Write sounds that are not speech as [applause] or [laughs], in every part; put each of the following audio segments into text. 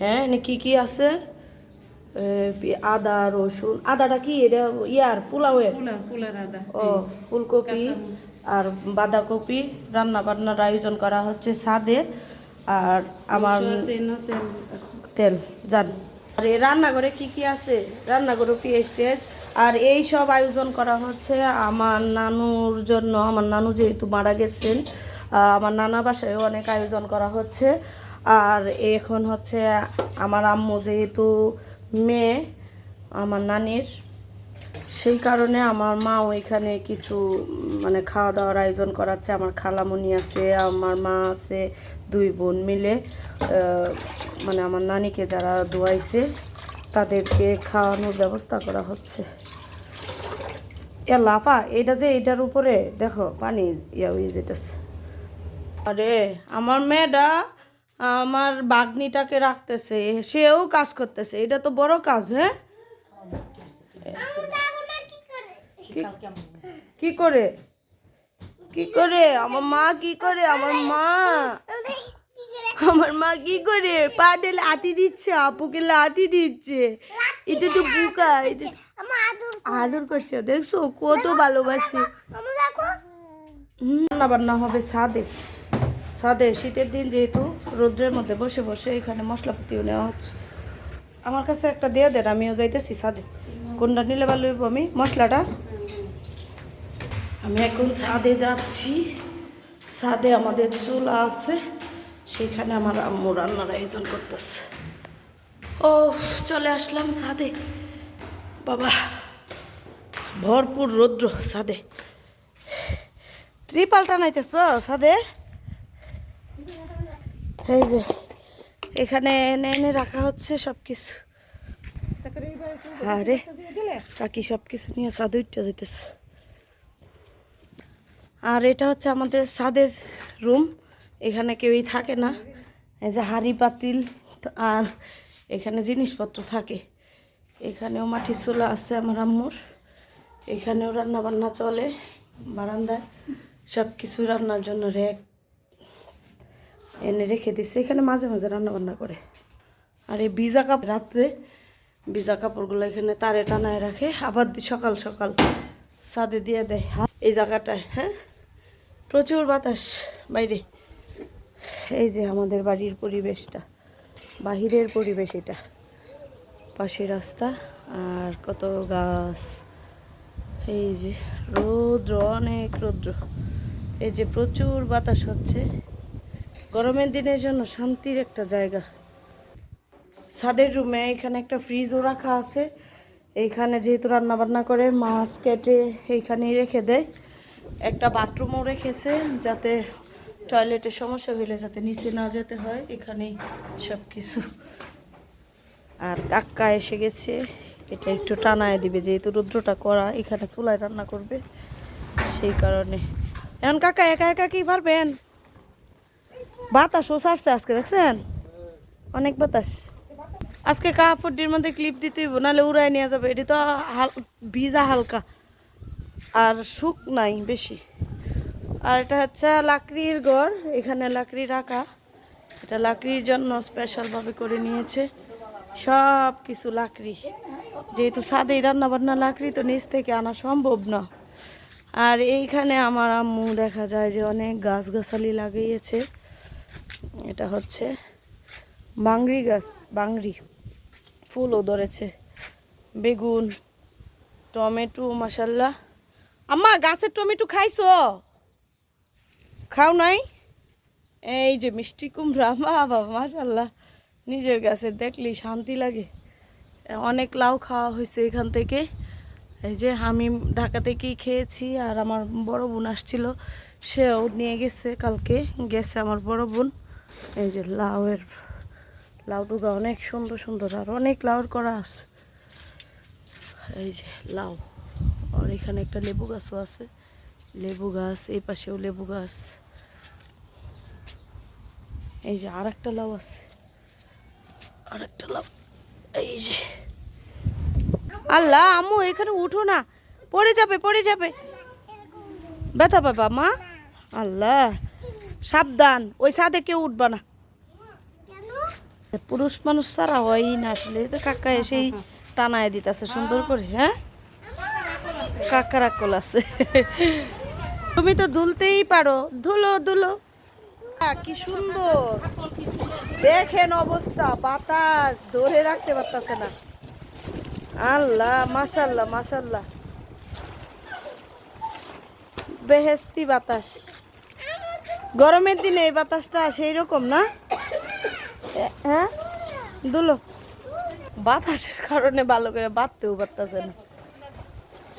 হ্যাঁ এনে কি কি আছে? আদা রসুন আদাটা কি? এটা ইয়ার পোলাওয়ের? ও ফুলকপি আর বাঁধাকপি। রান্না বান্নার আয়োজন করা হচ্ছে সাদে আর আমার তেল জান। আর এই রান্নাঘরে কি কি আছে? রান্নাঘরে পেঁয়াজ টেস্ট আর এই সব আয়োজন করা হচ্ছে আমার নানুর জন্য। আমার নানু যেহেতু মারা গেছেন আমার নানা বাসায় অনেক আয়োজন করা হচ্ছে। আর এখন হচ্ছে আমার আম্মু যেহেতু মেয়ে, আমার নানির, সেই কারণে আমার মা ওইখানে কিছু মানে খাওয়া দাওয়ার আয়োজন করাচ্ছে। আমার খালামণি আছে, আমার মা আছে, দুই বোন মিলে মানে আমার নানিকে যারা দোয়াইছে, তাদেরকে খাওয়ানোর ব্যবস্থা করা হচ্ছে। এ লাফা এটা যে এটার উপরে, দেখো, পানি, ইয়া হয়ে যেতেছে। আরে, আমার মেয়েটা আমার বাগনিটাকে রাখতেছে, সেও কাজ করতেছে। এটা তো বড় কাজ হ্যাঁ? কি- করে? কি করে? আমার মা কি করে? আমার মা। আমার মা কি করে? পা দিলে লাথি দিচ্ছে, আপুকে লাথি দিচ্ছে। এটা তো বুকা আদর করছে, দেখছ? কত ভালোবাসি। রান্না বান্না হবে সাদে। সাদে, শীতের দিন যেহেতু। রোদ্রের মধ্যে বসে বসে এখানে মশলাপাতিও নেওয়া হচ্ছে। আমার কাছে একটা দিয়ে দেন আমিও যাইতেছি সাদে কোনটা নিলে ভালো হইব আমি? মশলাটা? আমি এখন ছাদে যাচ্ছি। ছাদে আমাদের চুলা আছে সেখানে আমার আম্মু রান্নার আয়োজন করতেছে। ও চলে আসলাম ছাদে। বাবা ভরপুর রৌদ্র ছাদে। ত্রিপালটা নাইতেছ ছাদে? এই যে, এখানে এনে এনে রাখা হচ্ছে সব কিছু আরে, কাকি সব কিছু নিয়ে ছাদে উঠতে যেতেছে আর এটা হচ্ছে আমাদের ছাদের রুম, এখানে কেউই থাকে না। এই যে হাঁড়ি, পাতিল, আর এখানে জিনিসপত্র থাকে। এখানেও মাটির চুলা আছে আমার আম্মুর। এখানেও রান্না বান্না চলে, বারান্দায়। সব কিছু রান্নার জন্য র্যাক। এনে রেখে দিচ্ছে এখানে মাঝে মাঝে রান্না বান্না করে। আর এই ভিজা কাপড় রাত্রে ভিজা কাপড়গুলো এখানে তারে টানায় রাখে। আবার সকাল সকাল ছাদে দিয়ে দেয়। হা- এই জায়গাটায় হ্যাঁ? প্রচুর বাতাস বাইরে। এই যে আমাদের বাড়ির পরিবেশটা, বাহিরের পরিবেশ এটা। পাশে রাস্তা আর কত গাছ। এই যে রৌদ্র, অনেক রৌদ্র। এই যে প্রচুর বাতাস হচ্ছে। গরমের দিনের জন্য শান্তির একটা জায়গা। ছাদের রুমে এখানে একটা ফ্রিজও রাখা আছে। এইখানে যেহেতু রান্না বান্না করে, মাছ কেটে এইখানেই রেখে দেয়। একটা বাথরুমও রেখেছে যাতে টয়লেটের সমস্যা হলে যাতে নিচে না যেতে হয়, এখানেই সব কিছু আর কাক্কা এসে গেছে, এটা একটু টানায় দিবে, যেহেতু রুদ্রটা করা এখানে চুলায় রান্না করবে। সেই কারণে। এখন কাকা, একা একা কি পারবেন? বাতাসও ছাড়ছে আজকে, দেখছেন? অনেক বাতাস। আজকে কাপড়টির মধ্যে ক্লিপ দিতে হইব, নাহলে উড়াই নিয়ে যাবে। এটি তো হাল, ভিজা হালকা। আর শুক নাই বেশি। আর এটা হচ্ছে লাকড়ির ঘর। এখানে লাকড়ি রাখা। এটা লাকড়ির জন্য স্পেশালভাবে করে নিয়েছে। সব কিছু লাকড়ি। যেহেতু ছাদেই রান্না বান্না লাকড়ি, তো নিচ থেকে আনা সম্ভব না। আর এইখানে আমার আম্মু দেখা যায় যে অনেক গাছগাছালি লাগিয়েছে। এটা হচ্ছে বাংরি গাছ, বাংরি। ফুলও ধরেছে। বেগুন, টমেটো মাসাল্লাহ আম্মা, গাছের টমেটো খাইছো? খাও নাই? এই যে মিষ্টি কুমড়া, মা বাবা মাসাল্লাহ নিজের গাছের দেখলি, শান্তি লাগে। অনেক লাউ খাওয়া হয়েছে এখান থেকে। এই যে আমি ঢাকা থেকেই খেয়েছি আর আমার বড় বোন আসছিল, সেও নিয়ে গেছে কালকে, গেছে আমার বড় বোন। এই যে লাউয়ের, লাউ টুকা অনেক সুন্দর সুন্দর আর অনেক লাউর করা আছে। এই যে লাউ, আর এখানে একটা লেবু গাছও আছে। লেবু গাছ, এই পাশেও লেবু গাছ। এই যে আর একটা লাউ আছে। আর একটা লাউ, এই যে। আল্লাহ, আম্মু, এখানে উঠো না। পড়ে যাবে পড়ে যাবে। ব্যথা বাবা মা। আল্লাহ। সাবধান ওই সাদে কেউ উঠবা না। পুরুষ মানুষ ছাড়া হয় না আসলে কাকা এসেই টানায় দিতেছে সুন্দর করে হ্যাঁ? কাকার আকল আছে। তুমি তো ধুলতেই পারো ধুলো ধুলো। কি সুন্দর। দেখেন অবস্থা বাতাস ধরে রাখতে পারতাছে না। আল্লাহ মাশাল্লাহ মাশাল্লাহ। বেহেস্তি বাতাস। গরমের দিনে এই বাতাসটা সেই রকম না? হ্যাঁ? দুলো। বাতাসের কারণে ভালো করে বাঁধতেও পারতেছে না।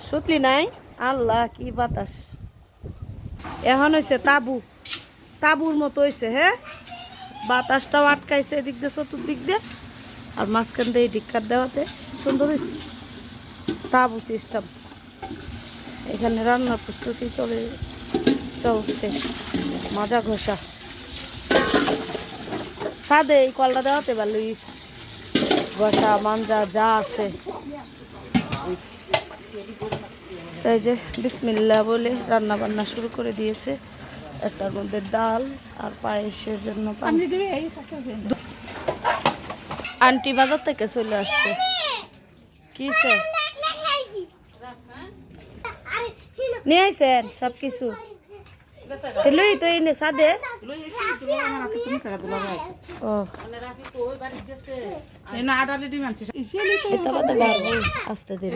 সুতলি নাই? আল্লাহ কি বাতাস। এখন হয়েছে তাবু। তাবুর মতো হয়েছে হ্যাঁ? বাতাসটাও আটকাইছে এদিক দিয়ে চতুর্দিক দিয়ে। আর মাঝখান দিয়ে ডিক্কার দেওয়াতে সুন্দর হয়েছে তাবু সিস্টেম এখানে রান্নার প্রস্তুতি চলে চলছে। মাজা ঘষা। সাদে এই কলটা দেওয়াতে হয়েছে ঘষা মাঞ্জা যা আছে। এই যে বিসমিল্লা বলে রান্না বান্না শুরু করে দিয়েছে। একটার মধ্যে ডাল আর পায়েসের জন্য পানি। আন্টি বাজার থেকে চলে আসছে। কি স্যার নিয়ে আইসেন সব কিছু লই তো এনে সাদে এটা আস্তে ধীরে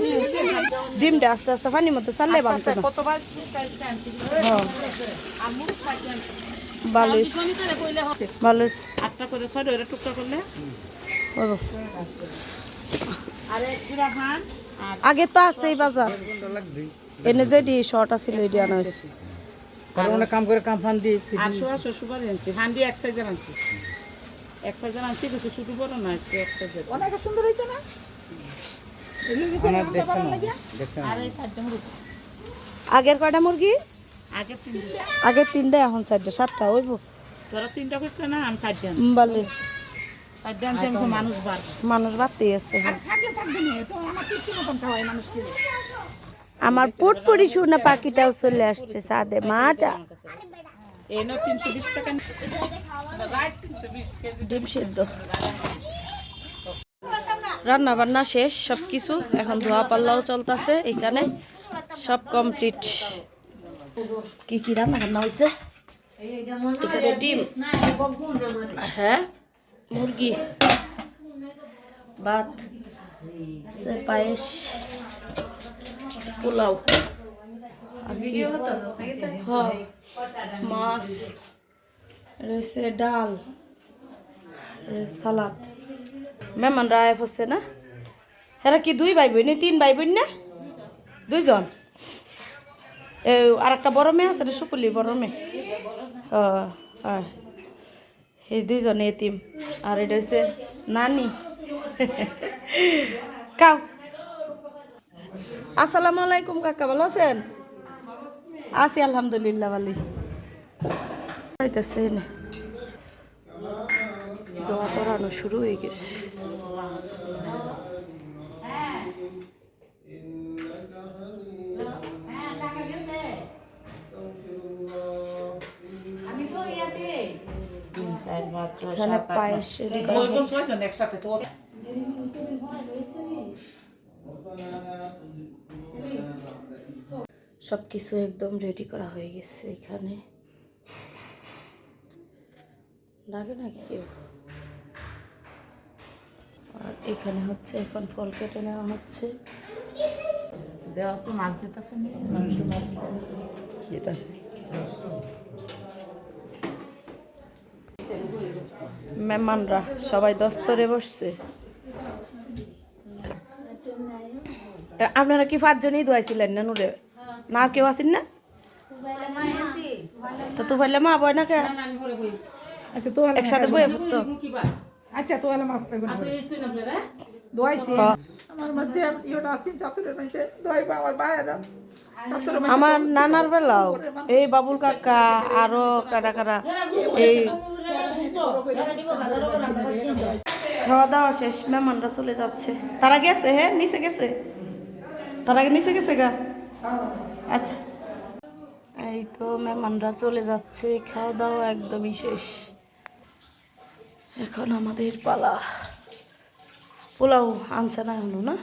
ডিমটা আস্তে আস্তে পানির। ভালো ভালো আটটা করে ছয়টা টুকটা করলে গুড়া ধান আর আগে তো আছেই বাজার এনে যে ডি শর্ট আছিল এডি আনা হয়েছে কাম করে কাম ফান দিয়ে শ্বশুরবাড়ি আনছি হান্ডি এক সাইজের আনছি। এক সাইজের আনছি কিছু ছোট বড় না একটু এক সাইজের অনেক সুন্দর হয়েছে না? আগের কয়টা মুরগি? আগে তিনটা। আগে তিনটা এখন চারটা সাতটা হইব তোরা তিনটা না আমি মানুষ বাড়তেই আছে। এখন। থাকলে থাকবে না তো আমার কিছু মতন খাওয়াই মানুষকে আমার পুটপুরি শুনে পাখিটাও চলে আসছে সাদে মাটা। ডিম সিদ্ধ। রান্না বান্না শেষ সব কিছু এখন ধোয়া পাল্লাও চলতেছে এখানে। সব কমপ্লিট। কি কি রান্না বান্না হয়েছে এখানে ডিম। হ্যাঁ? মুরগি। ভাত। পায়েস। পোলাও? হ্যাঁ মাছ রয়েছে ডাল সালাদ। মেহমান রায় হচ্ছে না? হেরা কি দুই ভাই বোন তিন ভাই বোন না? দুইজন? আর একটা বড় মেয়ে আছে না সুকুলি বড় মেয়ে? আর এই দুইজন এতিম। আর এটা হচ্ছে নানি। [laughs] কাউ আসসালামু আলাইকুম কাকা ভালো আছেন? আছি আলহামদুলিল্লাহ ভালো হইতেছে দোয়া পড়ানো শুরু হয়ে গেছে। এখানে পায়েসের গান হচ্ছে। একসাথে তো সব কিছু একদম রেডি করা হয়ে গেছে এখানে। লাগে না কেউ আর এখানে হচ্ছে এখন ফল কেটে নেওয়া হচ্ছে। দেওয়া আছে মাছ দিতেছে না? মাছ যেতেছে মেহমানরা সবাই দস্তরে বসছে। আপনারা কি পাঁচজনই দোয়াইছিলেন না না কেউ আসেন না? তো তো ভাইলে মা বয় না কে? আচ্ছা তো একসাথে বয়ে ফুটতো আচ্ছা তো আলাম দোয়াইছি। আমার মাঝে ইয়োটা আসিন চাতুরের মাঝে দোয়াইবা আমার বাইরে আমার নানার বেলাও এই বাবুল কাকা আরও কারা কারা এই খাওয়া দাওয়া শেষ মেহমানরা চলে যাচ্ছে। তারা গেছে হ্যাঁ? নিচে গেছে? তারা নিচে গেছে গা? আচ্ছা। এই তো মেহমানরা চলে যাচ্ছে খাওয়া দাওয়া একদমই শেষ। এখন আমাদের পালা। পোলাও আনছে না এখনও, না?